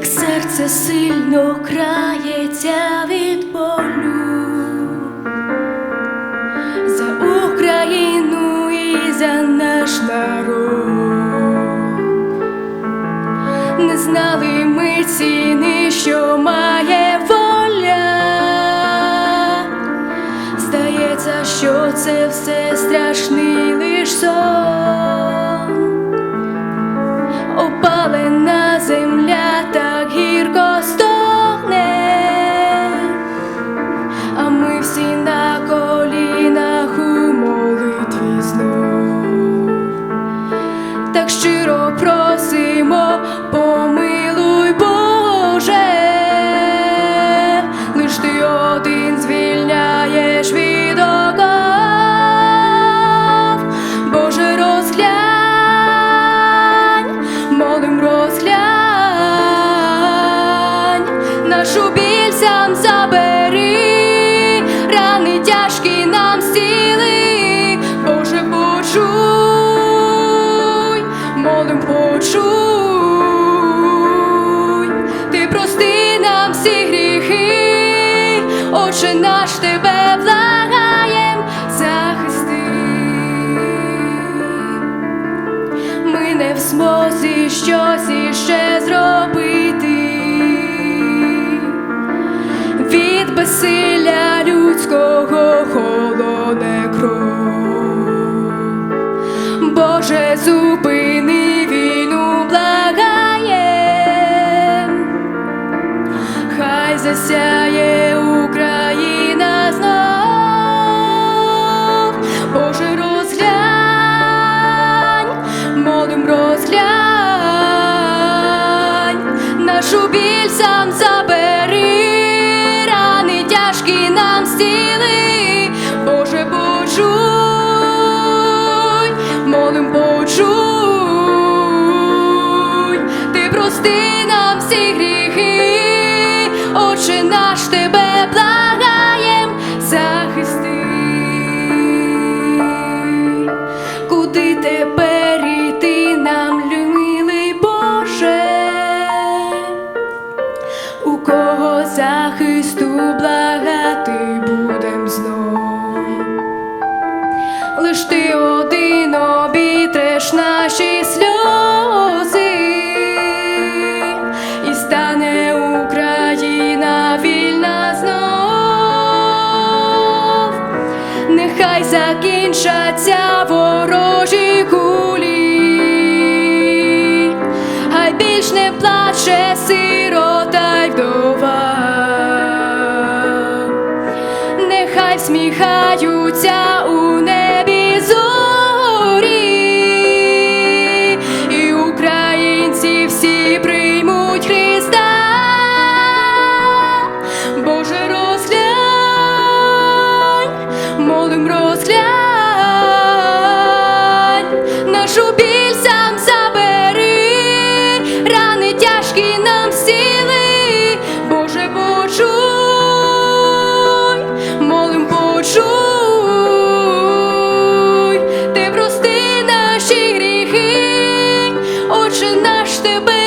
як серце сильно крається від болю за Україну і за наш народ. Один звільняєш від оков. Боже, розглянь, молим розглянь, нашу біль сам забери, рани тяжкі нам стіли, Отче наш тебе благаєм, захисти. Ми не в змозі щось іще зробити. Від безсилля людського холоне кров. Боже, зупини війну, благаєм, хай засяє Україна стіли, Боже, почуй, молим почуй, ти прости нам всі гріхи, Отче наш тебе благаєм, захисти. Куди тепер іти нам, милий Боже? У кого захисту благати Лиш ти один обітреш наші сльози, і стане Україна вільна знов. Нехай закінчаться ворожі кулі, хай більш не плаче сирота й вдова, нехай всміхаються у розглянь, нашу біль сам забери, рани тяжкі нам сіли, Боже почуй, молим почуй, ти прости наші гріхи, отже наш тебе.